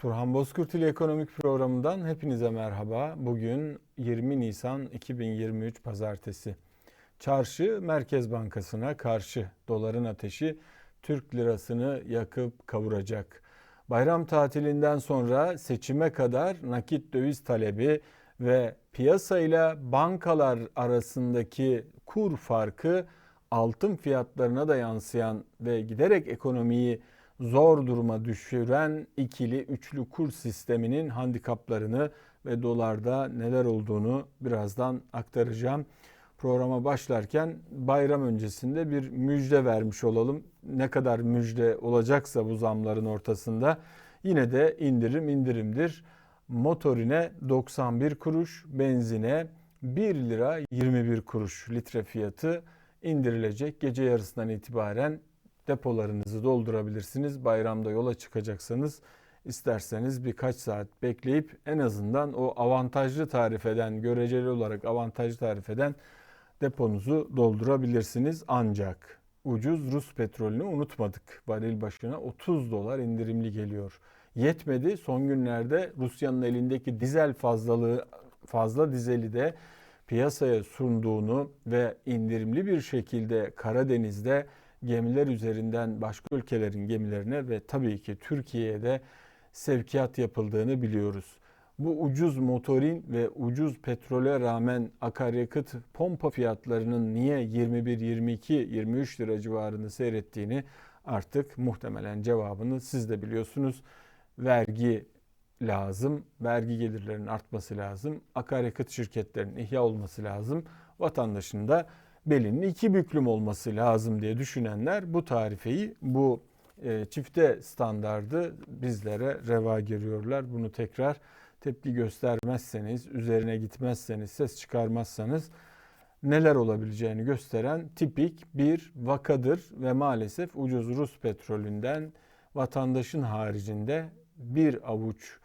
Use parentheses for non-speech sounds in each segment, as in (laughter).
Turhan Bozkurt ile Ekonomik Programı'ndan hepinize merhaba. Bugün 20 Nisan 2023 Pazartesi. Çarşı Merkez Bankası'na karşı doların ateşi Türk lirasını yakıp kavuracak. Bayram tatilinden sonra seçime kadar nakit döviz talebi ve piyasayla bankalar arasındaki kur farkı altın fiyatlarına da yansıyan ve giderek ekonomiyi zor duruma düşüren ikili üçlü kur sisteminin handikaplarını ve dolarda neler olduğunu birazdan aktaracağım. Programa başlarken bayram öncesinde bir müjde vermiş olalım. Ne kadar müjde olacaksa bu zamların ortasında yine de indirim indirimdir. Motorine 91 kuruş, benzine 1 lira 21 kuruş litre fiyatı indirilecek. Gece yarısından itibaren depolarınızı doldurabilirsiniz. Bayramda yola çıkacaksanız isterseniz birkaç saat bekleyip en azından o avantajlı tarif eden, göreceli olarak avantajlı tarif eden deponuzu doldurabilirsiniz. Ancak ucuz Rus petrolünü unutmadık. Varil başına 30 dolar indirimli geliyor. Yetmedi son günlerde Rusya'nın elindeki dizel fazlalığı fazla dizeli de piyasaya sunduğunu ve indirimli bir şekilde Karadeniz'de gemiler üzerinden başka ülkelerin gemilerine ve tabii ki Türkiye'ye de sevkiyat yapıldığını biliyoruz. Bu ucuz motorin ve ucuz petrole rağmen akaryakıt pompa fiyatlarının niye 21, 22, 23 lira civarında seyrettiğini artık muhtemelen cevabını siz de biliyorsunuz. Vergi lazım, vergi gelirlerinin artması lazım, akaryakıt şirketlerinin ihya olması lazım, vatandaşın da belinin iki büklüm olması lazım diye düşünenler bu tarifeyi, bu e, çifte standardı bizlere reva görüyorlar. Bunu tekrar tepki göstermezseniz, üzerine gitmezseniz, ses çıkarmazsanız neler olabileceğini gösteren tipik bir vakadır ve maalesef ucuz Rus petrolünden vatandaşın haricinde bir avuç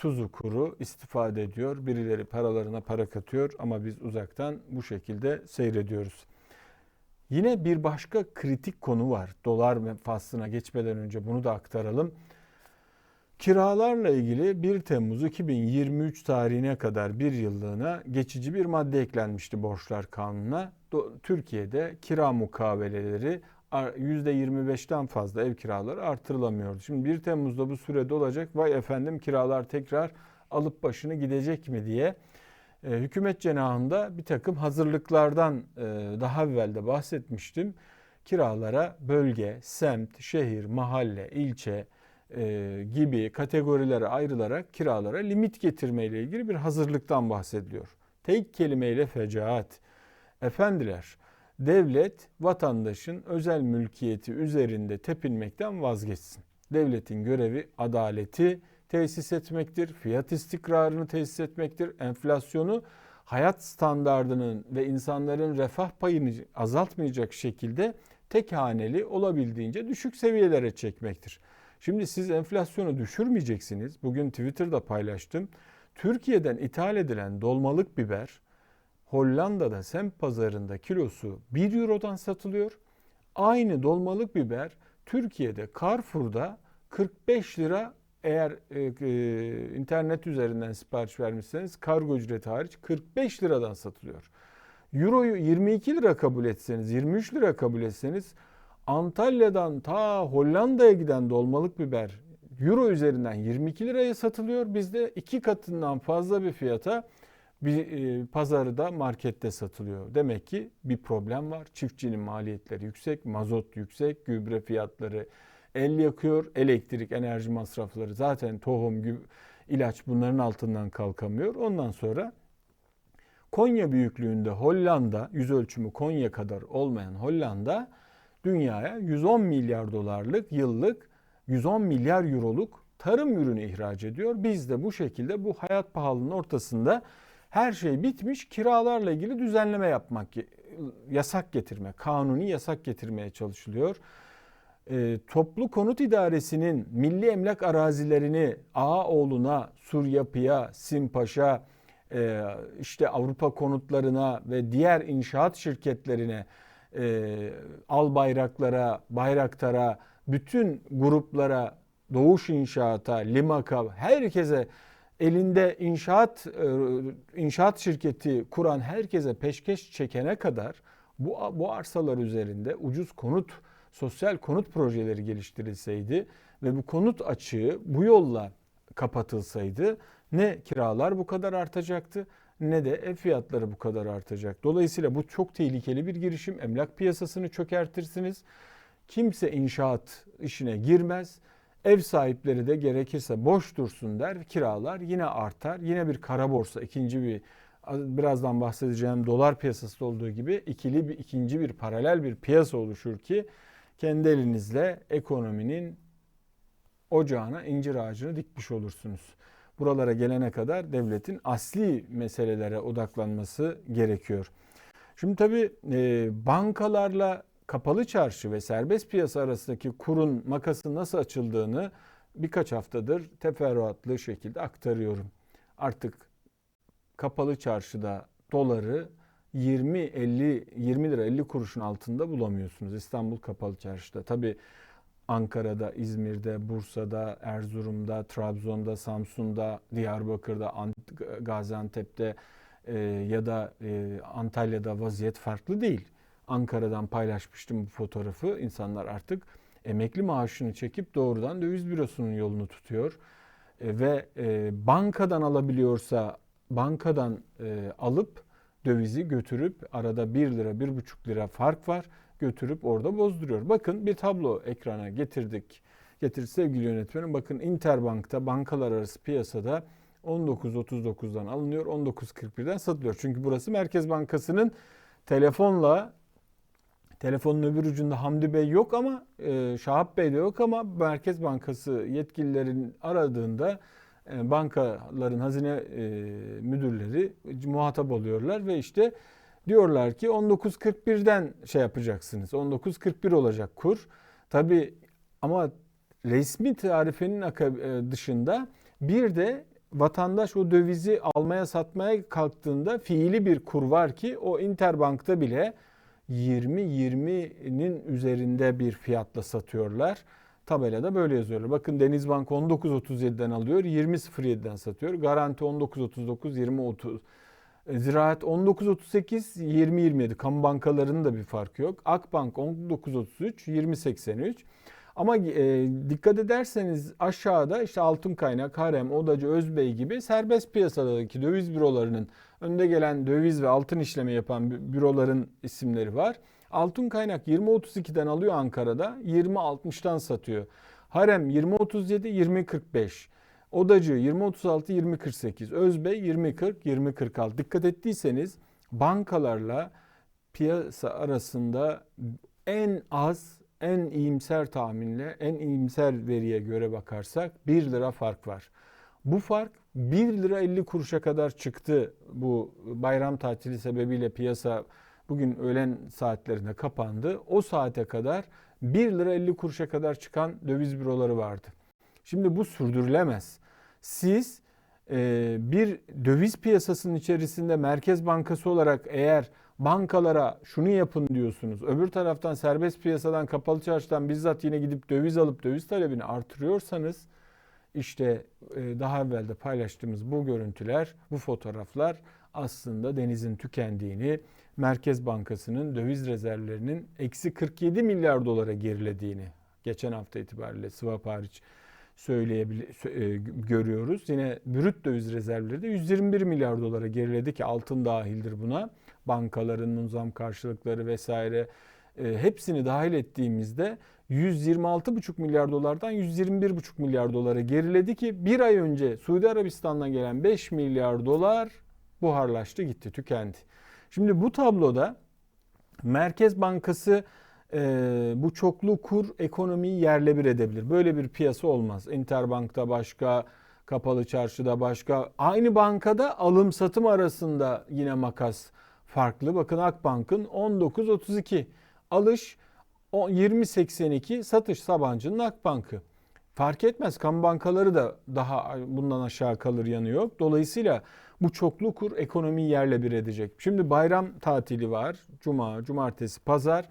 tuzu kuru istifade ediyor. Birileri paralarına para katıyor ama biz uzaktan bu şekilde seyrediyoruz. Yine bir başka kritik konu var. Dolar faslına geçmeden önce bunu da aktaralım. Kiralarla ilgili 1 Temmuz 2023 tarihine kadar bir yıllığına geçici bir madde eklenmişti borçlar kanununa. Türkiye'de kira mukaveleleri %25'ten fazla ev kiraları artırılamıyordu. Şimdi 1 Temmuz'da bu sürede olacak. Vay efendim kiralar tekrar alıp başını gidecek mi diye e, hükümet cenahında bir takım hazırlıklardan e, daha evvel de bahsetmiştim. Kiralara bölge, semt, şehir, mahalle, ilçe e, gibi kategorilere ayrılarak kiralara limit getirme ile ilgili bir hazırlıktan bahsediliyor. Tek kelimeyle fecaat. Efendiler, devlet vatandaşın özel mülkiyeti üzerinde tepinmekten vazgeçsin. Devletin görevi adaleti tesis etmektir, fiyat istikrarını tesis etmektir, enflasyonu hayat standardının ve insanların refah payını azaltmayacak şekilde tek haneli olabildiğince düşük seviyelere çekmektir. Şimdi siz enflasyonu düşürmeyeceksiniz. Bugün Twitter'da paylaştım. Türkiye'den ithal edilen dolmalık biber Hollanda'da semt pazarında kilosu 1 Euro'dan satılıyor. Aynı dolmalık biber Türkiye'de Carrefour'da 45 lira eğer e, e, internet üzerinden sipariş vermişseniz kargo ücreti hariç 45 liradan satılıyor. Euroyu 22 lira kabul etseniz, 23 lira kabul etseniz Antalya'dan ta Hollanda'ya giden dolmalık biber Euro üzerinden 22 liraya satılıyor. Bizde iki katından fazla bir fiyata bir e, pazarda markette satılıyor. Demek ki bir problem var. Çiftçinin maliyetleri yüksek, mazot yüksek, gübre fiyatları el yakıyor, elektrik, enerji masrafları zaten tohum, ilaç bunların altından kalkamıyor. Ondan sonra Konya büyüklüğünde Hollanda, yüz ölçümü Konya kadar olmayan Hollanda dünyaya 110 milyar dolarlık yıllık 110 milyar euroluk tarım ürünü ihraç ediyor. Biz de bu şekilde bu hayat pahalılığının ortasında her şey bitmiş kiralarla ilgili düzenleme yapmak, yasak getirme, kanuni yasak getirmeye çalışılıyor. E, Toplu Konut İdaresi'nin milli emlak arazilerini Ağaoğlu'na, Suryapı'ya, Simpaş'a, e, işte Avrupa konutlarına ve diğer inşaat şirketlerine, e, Al Bayraklara, Bayraktar'a, bütün gruplara Doğuş İnşaat'a, Limak'a, herkese elinde inşaat e, inşaat şirketi kuran herkese peşkeş çekene kadar bu bu arsalar üzerinde ucuz konut, sosyal konut projeleri geliştirilseydi ve bu konut açığı bu yolla kapatılsaydı ne kiralar bu kadar artacaktı ne de ev fiyatları bu kadar artacak. Dolayısıyla bu çok tehlikeli bir girişim. Emlak piyasasını çökertirsiniz. Kimse inşaat işine girmez. Ev sahipleri de gerekirse boş dursun der. Kiralar yine artar. Yine bir kara borsa, ikinci bir birazdan bahsedeceğim dolar piyasası olduğu gibi ikili bir ikinci bir paralel bir piyasa oluşur ki kendi elinizle ekonominin ocağına incir ağacını dikmiş olursunuz. Buralara gelene kadar devletin asli meselelere odaklanması gerekiyor. Şimdi tabii e, bankalarla kapalı çarşı ve serbest piyasa arasındaki kurun makası nasıl açıldığını birkaç haftadır teferruatlı şekilde aktarıyorum. Artık kapalı çarşıda doları 20 50 20 lira 50 kuruşun altında bulamıyorsunuz İstanbul kapalı çarşıda. Tabii Ankara'da, İzmir'de, Bursa'da, Erzurum'da, Trabzon'da, Samsun'da, Diyarbakır'da, Gaziantep'te e, ya da e, Antalya'da vaziyet farklı değil. Ankara'dan paylaşmıştım bu fotoğrafı. İnsanlar artık emekli maaşını çekip doğrudan döviz bürosunun yolunu tutuyor. E, ve e, bankadan alabiliyorsa bankadan e, alıp dövizi götürüp arada 1 lira 1,5 lira fark var götürüp orada bozduruyor. Bakın bir tablo ekrana getirdik. Getir sevgili yönetmenim. Bakın Interbank'ta bankalar arası piyasada 19.39'dan alınıyor, 19.41'den satılıyor. Çünkü burası Merkez Bankası'nın telefonla telefonun öbür ucunda Hamdi Bey yok ama e, Şahap Bey de yok ama Merkez Bankası yetkililerin aradığında e, bankaların hazine e, müdürleri muhatap oluyorlar ve işte diyorlar ki 19.41'den şey yapacaksınız. 19.41 olacak kur. Tabi ama resmi tarifenin e, dışında bir de vatandaş o dövizi almaya satmaya kalktığında fiili bir kur var ki o Interbank'ta bile 20-20'nin üzerinde bir fiyatla satıyorlar. Tabelada böyle yazıyorlar. Bakın Denizbank 19.37'den alıyor, 20.07'den satıyor. Garanti 19.39, 20.30 e, Ziraat 19.38, 20.27. Kamu bankalarının da bir farkı yok. Akbank 19.33, 20.83. Ama e, dikkat ederseniz aşağıda işte altın kaynak, harem, odacı, özbey gibi serbest piyasadaki döviz bürolarının önde gelen döviz ve altın işlemi yapan büroların isimleri var. Altın kaynak 20.32'den alıyor Ankara'da, 20.60'dan satıyor. Harem 20.37, 20.45. Odacı 2036 2048, Özbey 2040 2046. Dikkat ettiyseniz bankalarla piyasa arasında en az en iyimser tahminle en iyimser veriye göre bakarsak 1 lira fark var. Bu fark 1 lira 50 kuruşa kadar çıktı bu bayram tatili sebebiyle piyasa bugün öğlen saatlerinde kapandı. O saate kadar 1 lira 50 kuruşa kadar çıkan döviz büroları vardı. Şimdi bu sürdürülemez. Siz e, bir döviz piyasasının içerisinde Merkez Bankası olarak eğer bankalara şunu yapın diyorsunuz. Öbür taraftan serbest piyasadan kapalı çarşıdan bizzat yine gidip döviz alıp döviz talebini artırıyorsanız işte e, daha evvel de paylaştığımız bu görüntüler, bu fotoğraflar aslında denizin tükendiğini, Merkez Bankası'nın döviz rezervlerinin eksi 47 milyar dolara gerilediğini geçen hafta itibariyle swap hariç söyleyebil e, görüyoruz. Yine brüt döviz rezervleri de 121 milyar dolara geriledi ki altın dahildir buna. Bankaların munzam karşılıkları vesaire e, hepsini dahil ettiğimizde 126,5 milyar dolardan 121,5 milyar dolara geriledi ki bir ay önce Suudi Arabistan'dan gelen 5 milyar dolar buharlaştı gitti tükendi. Şimdi bu tabloda Merkez Bankası e, bu çoklu kur ekonomiyi yerle bir edebilir. Böyle bir piyasa olmaz. Interbank'ta başka, kapalı çarşıda başka. Aynı bankada alım satım arasında yine makas farklı. Bakın Akbank'ın 19.32 alış 20.82 satış Sabancı'nın Akbank'ı. Fark etmez kamu bankaları da daha bundan aşağı kalır yanı yok. Dolayısıyla bu çoklu kur ekonomiyi yerle bir edecek. Şimdi bayram tatili var. Cuma, cumartesi, pazar.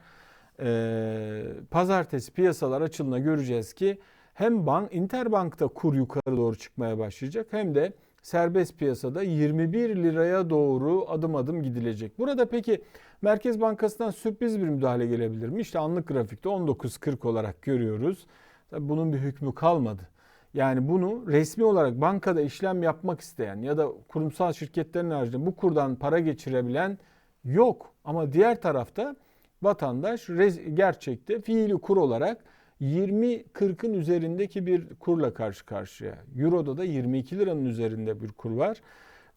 Ee, pazartesi piyasalar açılına göreceğiz ki hem bank Interbank'ta kur yukarı doğru çıkmaya başlayacak hem de serbest piyasada 21 liraya doğru adım adım gidilecek. Burada peki Merkez Bankası'ndan sürpriz bir müdahale gelebilir mi? İşte anlık grafikte 19.40 olarak görüyoruz. Tabii bunun bir hükmü kalmadı. Yani bunu resmi olarak bankada işlem yapmak isteyen ya da kurumsal şirketlerin haricinde bu kurdan para geçirebilen yok. Ama diğer tarafta vatandaş gerçekte fiili kur olarak 20-40'ın üzerindeki bir kurla karşı karşıya. Euro'da da 22 liranın üzerinde bir kur var.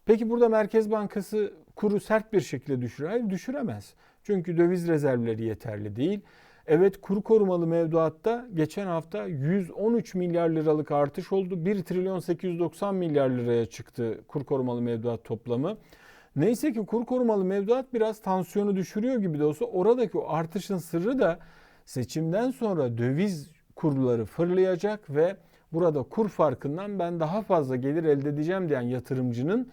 Peki burada Merkez Bankası kuru sert bir şekilde düşürür. Hayır düşüremez. Çünkü döviz rezervleri yeterli değil. Evet kuru korumalı mevduatta geçen hafta 113 milyar liralık artış oldu. 1 trilyon 890 milyar liraya çıktı kur korumalı mevduat toplamı. Neyse ki kur korumalı mevduat biraz tansiyonu düşürüyor gibi de olsa oradaki o artışın sırrı da seçimden sonra döviz kurları fırlayacak ve burada kur farkından ben daha fazla gelir elde edeceğim diyen yatırımcının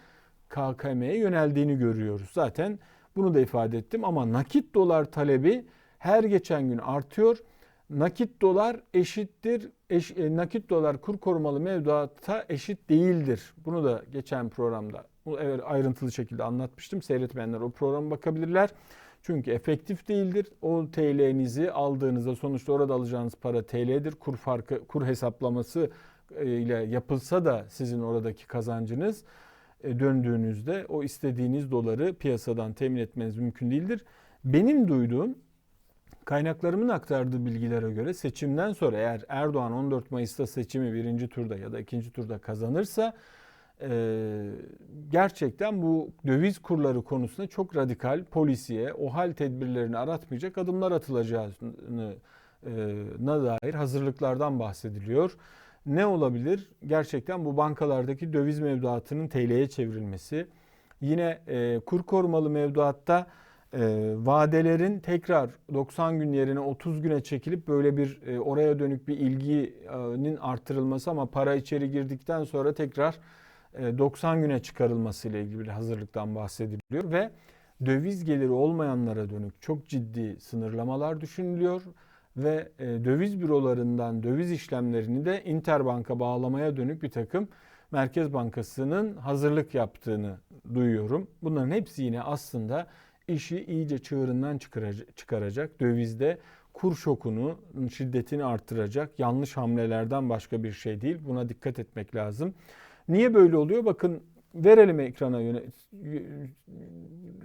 KKM'ye yöneldiğini görüyoruz. Zaten bunu da ifade ettim ama nakit dolar talebi her geçen gün artıyor. Nakit dolar eşittir, eş, e, nakit dolar kur korumalı mevduata eşit değildir. Bunu da geçen programda ayrıntılı şekilde anlatmıştım. Seyretmeyenler o programa bakabilirler. Çünkü efektif değildir. O TL'nizi aldığınızda sonuçta orada alacağınız para TL'dir. Kur farkı, kur hesaplaması e, ile yapılsa da sizin oradaki kazancınız e, döndüğünüzde o istediğiniz doları piyasadan temin etmeniz mümkün değildir. Benim duyduğum kaynaklarımın aktardığı bilgilere göre seçimden sonra eğer Erdoğan 14 Mayıs'ta seçimi birinci turda ya da ikinci turda kazanırsa e, gerçekten bu döviz kurları konusunda çok radikal polisiye, o hal tedbirlerini aratmayacak adımlar atılacağını e, na dair hazırlıklardan bahsediliyor. Ne olabilir? Gerçekten bu bankalardaki döviz mevduatının TL'ye çevrilmesi. Yine e, kur korumalı mevduatta e, vadelerin tekrar 90 gün yerine 30 güne çekilip böyle bir e, oraya dönük bir ilginin artırılması ama para içeri girdikten sonra tekrar 90 e, güne çıkarılması ile ilgili bir hazırlıktan bahsediliyor ve döviz geliri olmayanlara dönük çok ciddi sınırlamalar düşünülüyor ve e, döviz bürolarından döviz işlemlerini de Interbank'a bağlamaya dönük bir takım Merkez Bankası'nın hazırlık yaptığını duyuyorum. Bunların hepsi yine aslında işi iyice çığırından çıkaracak. Dövizde kur şokunu, şiddetini arttıracak yanlış hamlelerden başka bir şey değil. Buna dikkat etmek lazım. Niye böyle oluyor? Bakın verelim ekrana yöne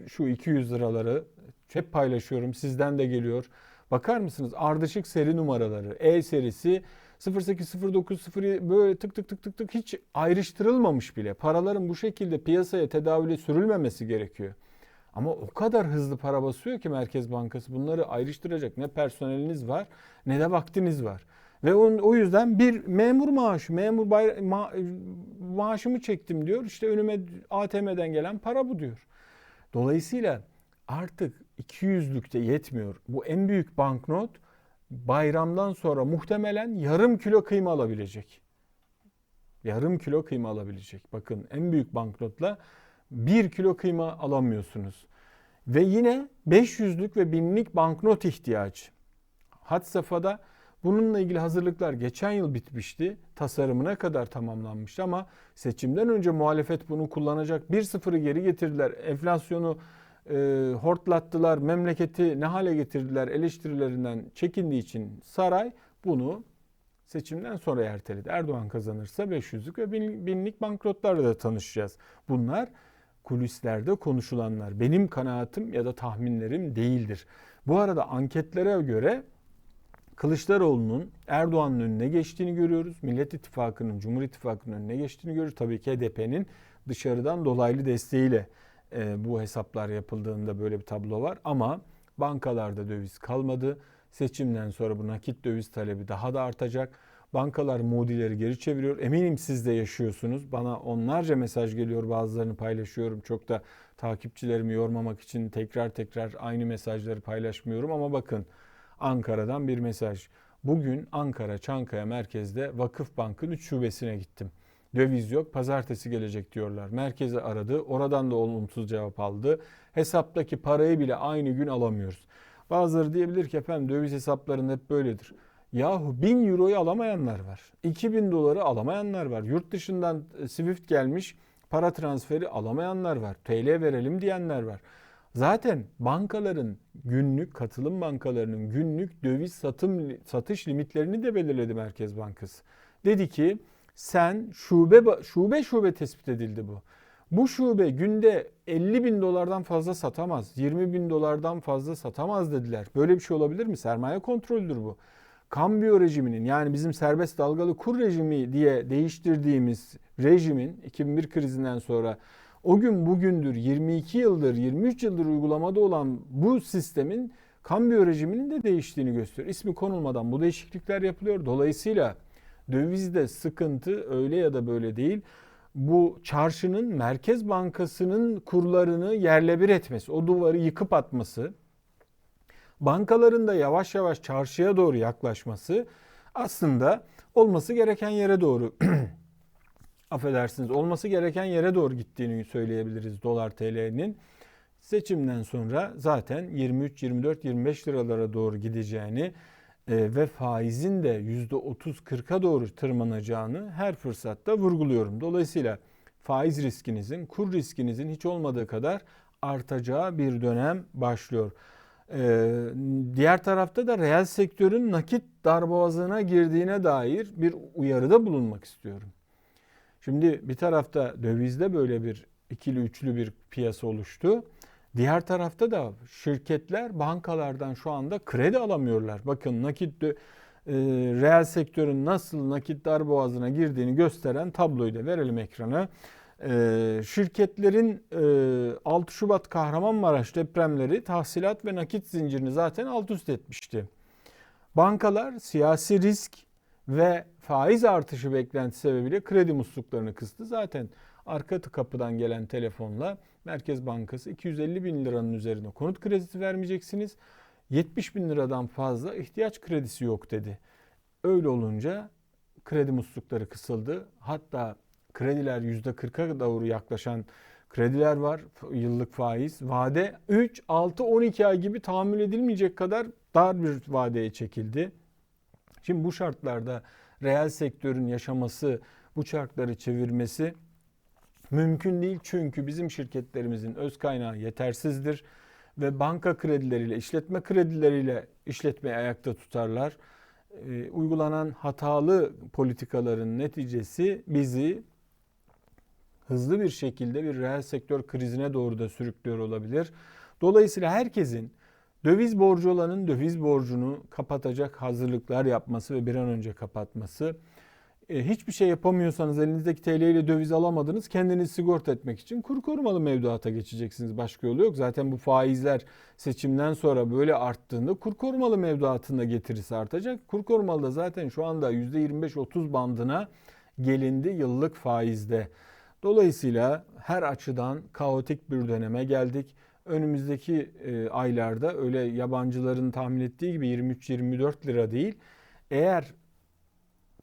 şu 200 liraları hep paylaşıyorum. Sizden de geliyor. Bakar mısınız? Ardışık seri numaraları. E serisi 0809 böyle tık tık tık tık tık hiç ayrıştırılmamış bile. Paraların bu şekilde piyasaya tedavüle sürülmemesi gerekiyor. Ama o kadar hızlı para basıyor ki Merkez Bankası bunları ayrıştıracak ne personeliniz var ne de vaktiniz var. Ve on, o yüzden bir memur maaşı, memur bayra, ma, maaşımı çektim diyor. İşte önüme ATM'den gelen para bu diyor. Dolayısıyla artık 200'lükte yetmiyor. Bu en büyük banknot bayramdan sonra muhtemelen yarım kilo kıyma alabilecek. Yarım kilo kıyma alabilecek. Bakın en büyük banknotla 1 kilo kıyma alamıyorsunuz. Ve yine 500'lük ve binlik banknot ihtiyacı. Had safhada bununla ilgili hazırlıklar geçen yıl bitmişti. Tasarımına kadar tamamlanmıştı ama seçimden önce muhalefet bunu kullanacak. Bir sıfırı geri getirdiler. Enflasyonu e, hortlattılar. Memleketi ne hale getirdiler eleştirilerinden çekindiği için saray bunu seçimden sonra erteledi. Erdoğan kazanırsa 500'lük ve binlik banknotlarla da tanışacağız. Bunlar kulislerde konuşulanlar. Benim kanaatim ya da tahminlerim değildir. Bu arada anketlere göre Kılıçdaroğlu'nun Erdoğan'ın önüne geçtiğini görüyoruz. Millet İttifakı'nın, Cumhur İttifakı'nın önüne geçtiğini görüyoruz. Tabii ki HDP'nin dışarıdan dolaylı desteğiyle e, bu hesaplar yapıldığında böyle bir tablo var. Ama bankalarda döviz kalmadı. Seçimden sonra bu nakit döviz talebi daha da artacak. Bankalar mudileri geri çeviriyor. Eminim siz de yaşıyorsunuz. Bana onlarca mesaj geliyor. Bazılarını paylaşıyorum. Çok da takipçilerimi yormamak için tekrar tekrar aynı mesajları paylaşmıyorum. Ama bakın Ankara'dan bir mesaj. Bugün Ankara Çankaya merkezde Vakıf Bank'ın 3 şubesine gittim. Döviz yok, pazartesi gelecek diyorlar. Merkeze aradı, oradan da olumsuz cevap aldı. Hesaptaki parayı bile aynı gün alamıyoruz. Bazıları diyebilir ki efendim döviz hesaplarında hep böyledir. Yahu 1000 euroyu alamayanlar var. 2000 doları alamayanlar var. Yurt dışından e, Swift gelmiş para transferi alamayanlar var. TL verelim diyenler var. Zaten bankaların günlük katılım bankalarının günlük döviz satım satış limitlerini de belirledi Merkez Bankası. Dedi ki sen şube şube şube tespit edildi bu. Bu şube günde 50 bin dolardan fazla satamaz. 20 bin dolardan fazla satamaz dediler. Böyle bir şey olabilir mi? Sermaye kontrolüdür bu. Kambiyo rejiminin yani bizim serbest dalgalı kur rejimi diye değiştirdiğimiz rejimin 2001 krizinden sonra o gün bugündür 22 yıldır 23 yıldır uygulamada olan bu sistemin kambiyo rejiminin de değiştiğini gösteriyor. İsmi konulmadan bu değişiklikler yapılıyor. Dolayısıyla dövizde sıkıntı öyle ya da böyle değil. Bu çarşının Merkez Bankası'nın kurlarını yerle bir etmesi, o duvarı yıkıp atması, bankaların da yavaş yavaş çarşıya doğru yaklaşması aslında olması gereken yere doğru (clears throat) affedersiniz olması gereken yere doğru gittiğini söyleyebiliriz dolar TL'nin. Seçimden sonra zaten 23, 24, 25 liralara doğru gideceğini e, ve faizin de %30-40'a doğru tırmanacağını her fırsatta vurguluyorum. Dolayısıyla faiz riskinizin, kur riskinizin hiç olmadığı kadar artacağı bir dönem başlıyor. Ee, diğer tarafta da reel sektörün nakit darboğazına girdiğine dair bir uyarıda bulunmak istiyorum. Şimdi bir tarafta dövizde böyle bir ikili üçlü bir piyasa oluştu. Diğer tarafta da şirketler bankalardan şu anda kredi alamıyorlar. Bakın nakit e, reel sektörün nasıl nakit darboğazına girdiğini gösteren tabloyu da verelim ekrana. E, şirketlerin e, 6 Şubat Kahramanmaraş depremleri tahsilat ve nakit zincirini zaten alt üst etmişti. Bankalar siyasi risk ve faiz artışı beklentisi sebebiyle kredi musluklarını kıstı. Zaten arka kapıdan gelen telefonla Merkez Bankası 250 bin liranın üzerine konut kredisi vermeyeceksiniz. 70 bin liradan fazla ihtiyaç kredisi yok dedi. Öyle olunca kredi muslukları kısıldı. Hatta krediler %40'a doğru yaklaşan krediler var. Yıllık faiz. Vade 3, 6, 12 ay gibi tahammül edilmeyecek kadar dar bir vadeye çekildi. Şimdi bu şartlarda reel sektörün yaşaması, bu çarkları çevirmesi mümkün değil. Çünkü bizim şirketlerimizin öz kaynağı yetersizdir ve banka kredileriyle, işletme kredileriyle işletmeyi ayakta tutarlar. Ee, uygulanan hatalı politikaların neticesi bizi hızlı bir şekilde bir reel sektör krizine doğru da sürüklüyor olabilir. Dolayısıyla herkesin Döviz borcu olanın döviz borcunu kapatacak hazırlıklar yapması ve bir an önce kapatması. E, hiçbir şey yapamıyorsanız elinizdeki TL ile döviz alamadınız. Kendinizi sigorta etmek için kur korumalı mevduata geçeceksiniz. Başka yolu yok. Zaten bu faizler seçimden sonra böyle arttığında kur korumalı mevduatında getirisi artacak. Kur korumalı da zaten şu anda %25-30 bandına gelindi yıllık faizde. Dolayısıyla her açıdan kaotik bir döneme geldik önümüzdeki e, aylarda öyle yabancıların tahmin ettiği gibi 23-24 lira değil. Eğer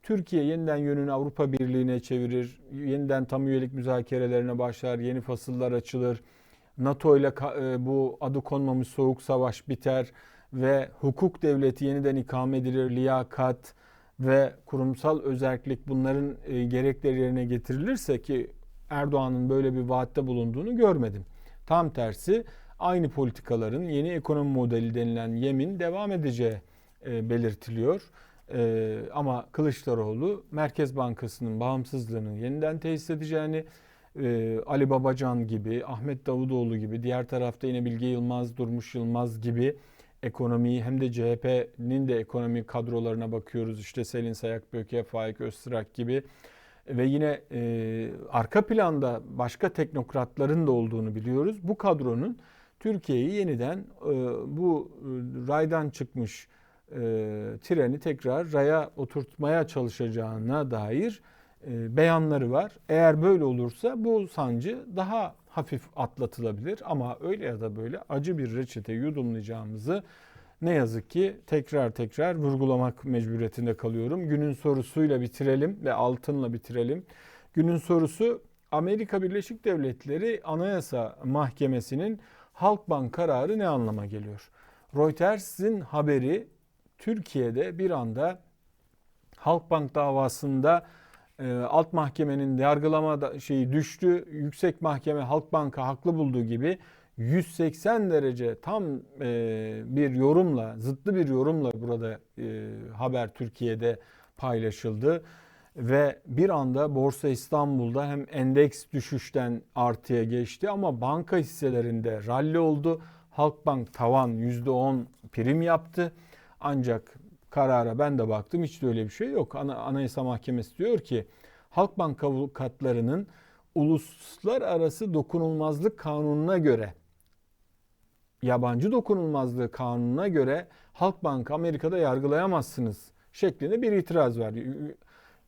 Türkiye yeniden yönünü Avrupa Birliği'ne çevirir, yeniden tam üyelik müzakerelerine başlar, yeni fasıllar açılır, NATO ile e, bu adı konmamış soğuk savaş biter ve hukuk devleti yeniden ikame edilir, liyakat ve kurumsal özellik bunların e, gerekleri yerine getirilirse ki Erdoğan'ın böyle bir vaatte bulunduğunu görmedim. Tam tersi aynı politikaların yeni ekonomi modeli denilen yemin devam edeceği e, belirtiliyor. E, ama Kılıçdaroğlu Merkez Bankası'nın bağımsızlığını yeniden tesis edeceğini, e, Ali Babacan gibi, Ahmet Davutoğlu gibi, diğer tarafta yine Bilge Yılmaz, Durmuş Yılmaz gibi ekonomiyi hem de CHP'nin de ekonomi kadrolarına bakıyoruz. İşte Selin Sayak Böke, Faik Öztürk gibi ve yine e, arka planda başka teknokratların da olduğunu biliyoruz. Bu kadronun Türkiye'yi yeniden e, bu e, raydan çıkmış e, treni tekrar raya oturtmaya çalışacağına dair e, beyanları var. Eğer böyle olursa bu sancı daha hafif atlatılabilir ama öyle ya da böyle acı bir reçete yudumlayacağımızı ne yazık ki tekrar tekrar vurgulamak mecburiyetinde kalıyorum. Günün sorusuyla bitirelim ve altınla bitirelim. Günün sorusu Amerika Birleşik Devletleri Anayasa Mahkemesi'nin Halkbank kararı ne anlama geliyor? Reuters'in haberi Türkiye'de bir anda Halkbank davasında e, alt mahkemenin yargılama da, şeyi düştü. Yüksek mahkeme Halkbank'ı haklı bulduğu gibi 180 derece tam e, bir yorumla, zıtlı bir yorumla burada e, haber Türkiye'de paylaşıldı ve bir anda Borsa İstanbul'da hem endeks düşüşten artıya geçti ama banka hisselerinde rally oldu. Halkbank tavan %10 prim yaptı. Ancak karara ben de baktım hiç de öyle bir şey yok. Ana, Anayasa Mahkemesi diyor ki Halkbank avukatlarının uluslararası dokunulmazlık kanununa göre yabancı dokunulmazlığı kanununa göre Halkbank Amerika'da yargılayamazsınız şeklinde bir itiraz var.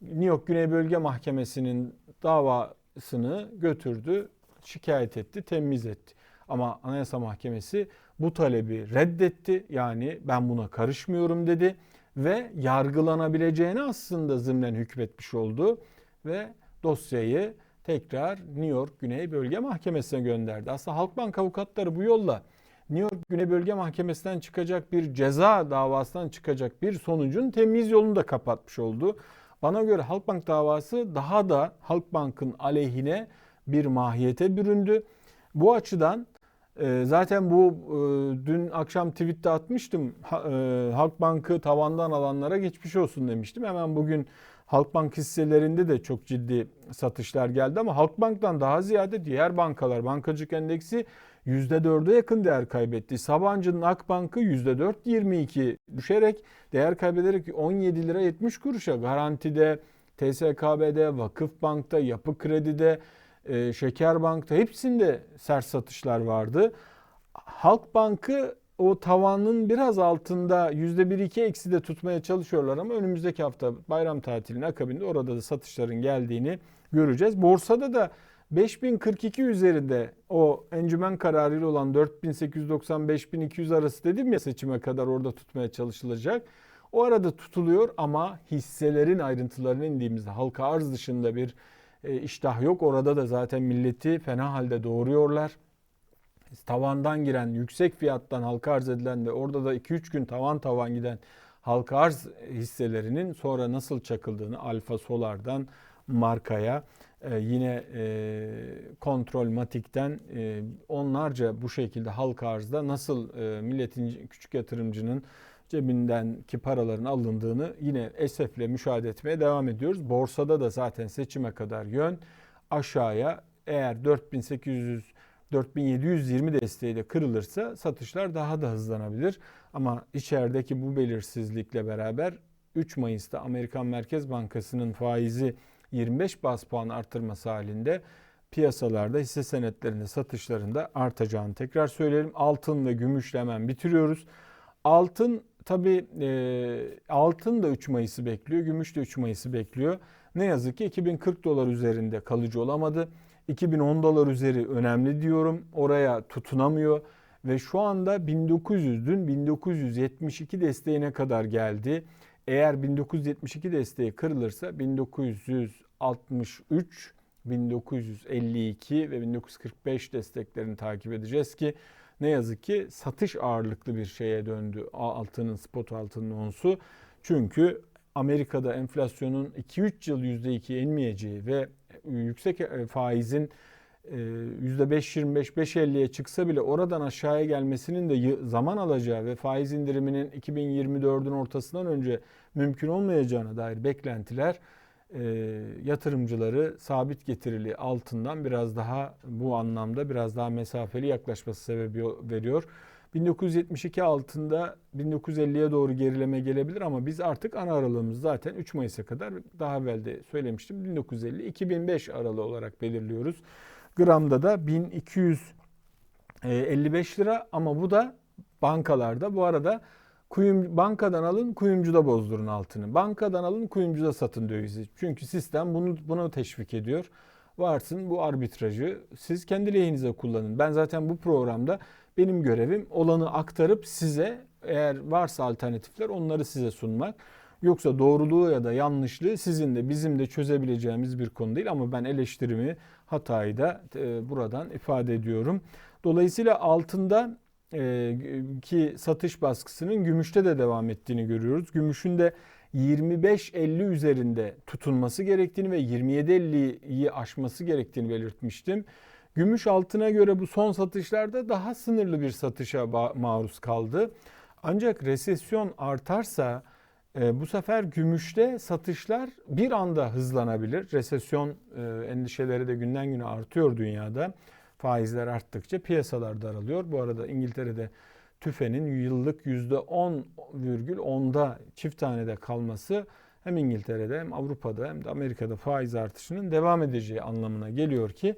New York Güney Bölge Mahkemesi'nin davasını götürdü, şikayet etti, temiz etti. Ama Anayasa Mahkemesi bu talebi reddetti. Yani ben buna karışmıyorum dedi ve yargılanabileceğini aslında zımnen hükmetmiş oldu ve dosyayı tekrar New York Güney Bölge Mahkemesi'ne gönderdi. Aslında Halkbank avukatları bu yolla New York Güney Bölge Mahkemesi'nden çıkacak bir ceza davasından çıkacak bir sonucun temiz yolunu da kapatmış oldu. Bana göre Halkbank davası daha da Halkbank'ın aleyhine bir mahiyete büründü. Bu açıdan e, zaten bu e, dün akşam tweette atmıştım. E, Halkbank'ı tavandan alanlara geçmiş olsun demiştim. Hemen bugün Halkbank hisselerinde de çok ciddi satışlar geldi ama Halkbank'tan daha ziyade diğer bankalar bankacılık endeksi %4'e yakın değer kaybetti. Sabancı'nın Akbank'ı %4.22 düşerek değer kaybederek 17 lira 70 kuruşa garantide, TSKB'de, Vakıfbank'ta, Yapı Kredi'de, e, Şekerbank'ta hepsinde sert satışlar vardı. Halkbank'ı o tavanın biraz altında %1-2 eksi de tutmaya çalışıyorlar ama önümüzdeki hafta bayram tatilinin akabinde orada da satışların geldiğini göreceğiz. Borsada da 5042 üzerinde o encümen kararıyla olan 4890-5200 arası dedim ya seçime kadar orada tutmaya çalışılacak. O arada tutuluyor ama hisselerin ayrıntılarına indiğimizde halka arz dışında bir e, iştah yok. Orada da zaten milleti fena halde doğuruyorlar. Tavandan giren yüksek fiyattan halka arz edilen de orada da 2-3 gün tavan tavan giden halka arz hisselerinin sonra nasıl çakıldığını Alfa Solar'dan markaya ee, yine e, kontrol matikten e, onlarca bu şekilde halka arzda nasıl e, milletin küçük yatırımcının cebindeki paraların alındığını yine esefle müşahede etmeye devam ediyoruz. Borsada da zaten seçime kadar yön aşağıya eğer 4800 4720 desteği de kırılırsa satışlar daha da hızlanabilir. Ama içerideki bu belirsizlikle beraber 3 Mayıs'ta Amerikan Merkez Bankası'nın faizi 25 bas puan artırması halinde piyasalarda hisse senetlerinde satışlarında artacağını tekrar söyleyelim. Altın ve gümüşle hemen bitiriyoruz. Altın tabi e, altın da 3 Mayıs'ı bekliyor, gümüş de 3 Mayıs'ı bekliyor. Ne yazık ki 2040 dolar üzerinde kalıcı olamadı. 2010 dolar üzeri önemli diyorum. Oraya tutunamıyor ve şu anda 1900 dün 1972 desteğine kadar geldi. Eğer 1972 desteği kırılırsa 1963, 1952 ve 1945 desteklerini takip edeceğiz ki ne yazık ki satış ağırlıklı bir şeye döndü altının spot altının onsu. Çünkü Amerika'da enflasyonun 2-3 yıl %2 inmeyeceği ve yüksek e, faizin %5.25-5.50'ye çıksa bile oradan aşağıya gelmesinin de zaman alacağı ve faiz indiriminin 2024'ün ortasından önce mümkün olmayacağına dair beklentiler e, yatırımcıları sabit getirili altından biraz daha bu anlamda biraz daha mesafeli yaklaşması sebebi veriyor. 1972 altında 1950'ye doğru gerileme gelebilir ama biz artık ana aralığımız zaten 3 Mayıs'a kadar daha evvel de söylemiştim 1950-2005 aralığı olarak belirliyoruz. Gramda da 1255 lira ama bu da bankalarda. Bu arada kuyum, bankadan alın kuyumcuda bozdurun altını. Bankadan alın kuyumcuda satın dövizi. Çünkü sistem bunu, bunu teşvik ediyor. Varsın bu arbitrajı siz kendi lehinize kullanın. Ben zaten bu programda benim görevim olanı aktarıp size eğer varsa alternatifler onları size sunmak. Yoksa doğruluğu ya da yanlışlığı sizin de bizim de çözebileceğimiz bir konu değil ama ben eleştirimi hatayı da e, buradan ifade ediyorum. Dolayısıyla altında e, ki satış baskısının gümüşte de devam ettiğini görüyoruz. Gümüşün de 25.50 üzerinde tutunması gerektiğini ve 27.50'yi aşması gerektiğini belirtmiştim. Gümüş altına göre bu son satışlarda daha sınırlı bir satışa maruz kaldı. Ancak resesyon artarsa e, bu sefer gümüşte satışlar bir anda hızlanabilir. Resesyon e, endişeleri de günden güne artıyor dünyada. Faizler arttıkça piyasalar daralıyor. Bu arada İngiltere'de tüfenin yıllık %10,10'da çift tanede kalması hem İngiltere'de hem Avrupa'da hem de Amerika'da faiz artışının devam edeceği anlamına geliyor ki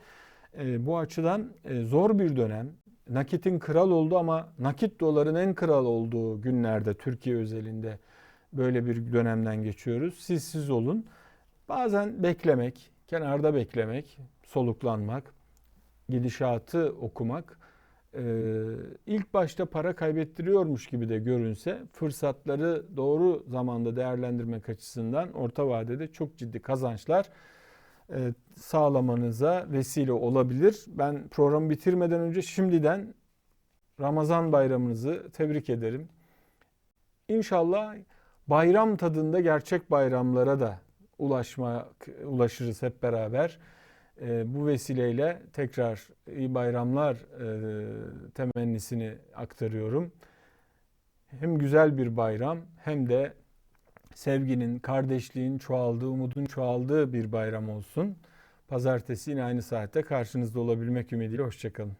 e, bu açıdan e, zor bir dönem. Nakitin kral oldu ama nakit doların en kral olduğu günlerde Türkiye özelinde böyle bir dönemden geçiyoruz. Siz siz olun. Bazen beklemek, kenarda beklemek, soluklanmak, gidişatı okumak e, ilk başta para kaybettiriyormuş gibi de görünse fırsatları doğru zamanda değerlendirmek açısından orta vadede çok ciddi kazançlar e, sağlamanıza vesile olabilir. Ben programı bitirmeden önce şimdiden Ramazan bayramınızı tebrik ederim. İnşallah bayram tadında gerçek bayramlara da ulaşmak ulaşırız hep beraber. E, bu vesileyle tekrar iyi bayramlar e, temennisini aktarıyorum. Hem güzel bir bayram hem de sevginin, kardeşliğin çoğaldığı, umudun çoğaldığı bir bayram olsun. Pazartesi yine aynı saatte karşınızda olabilmek ümidiyle hoşçakalın.